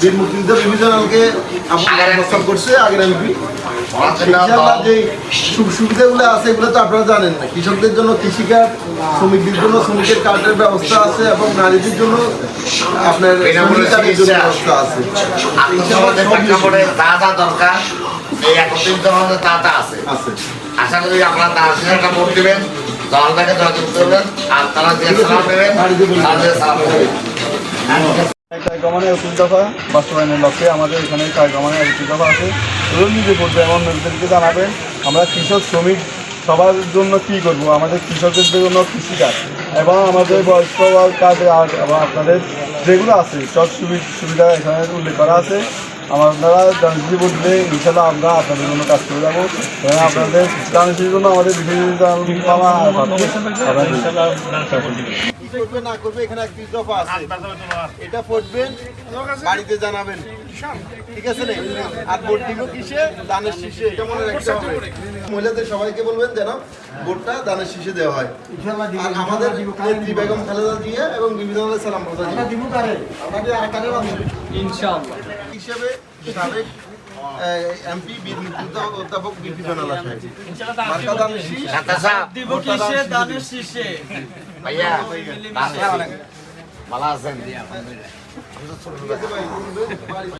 বীর মুক্তিযুদ্ধ ডিভিশনালকে প্রস্তাব করছে আগের এমপি। যে সুখ সুবিধাগুলো আছে এগুলো তো আপনারা জানেন না। কৃষকদের জন্য কৃষিকার্ড শ্রমিকদের জন্য শ্রমিকের কার্ডের ব্যবস্থা আছে এবং নারীদের জন্য আপনার। ব্যবস্থা আছে। দরকার এই আছে। আশা করি আপনারা তার ভোট দেবেন দলটাকে জয়যুক্ত করবেন আর তারা যে সালাম দেবেন তাদের সালাম দেবেন। কার্যক্রমানের উচিত দফা বাস্তবায়নের লক্ষ্যে আমাদের এখানে কার্যক্রমানের উচিত দফা আছে। ধরুন নিজে করবে এমন লোকদেরকে জানাবেন আমরা কৃষক শ্রমিক সবার জন্য কী করব? আমাদের কৃষকদের জন্য কৃষিকাজ এবং আমাদের বয়স্ক কাজ আর এবং আপনাদের যেগুলো আছে সব সুবি- সুবিধা এখানে উল্লেখ করা আছে। আপনারা জানিয়ে বললে ইনশাল্লাহ আমরা আপনাদের জন্য কাজ করে যাব। এবং আপনাদের জানিয়ে জন্য আমাদের বিভিন্ন করবে না করবে এখানে একটি দফা আছে। এটা পড়বেন বাড়িতে জানাবেন। ঠিক আছে আর ভোট দিব কিসে? দানের শীষে। এটা মনে রাখতে হবে। মহিলাদের সবাইকে বলবেন যেন ভোটটা দানের শীষে দেওয়া হয়। আর আমাদের নেত্রী বেগম খালেদা জিয়া এবং বিভিন্ন সালাম হিসেবে সাবেক এমপি বীর মুক্তিযুদ্ধ অধ্যাপক বিপি জনালা সাহেব মার্কা ভালো আছেন?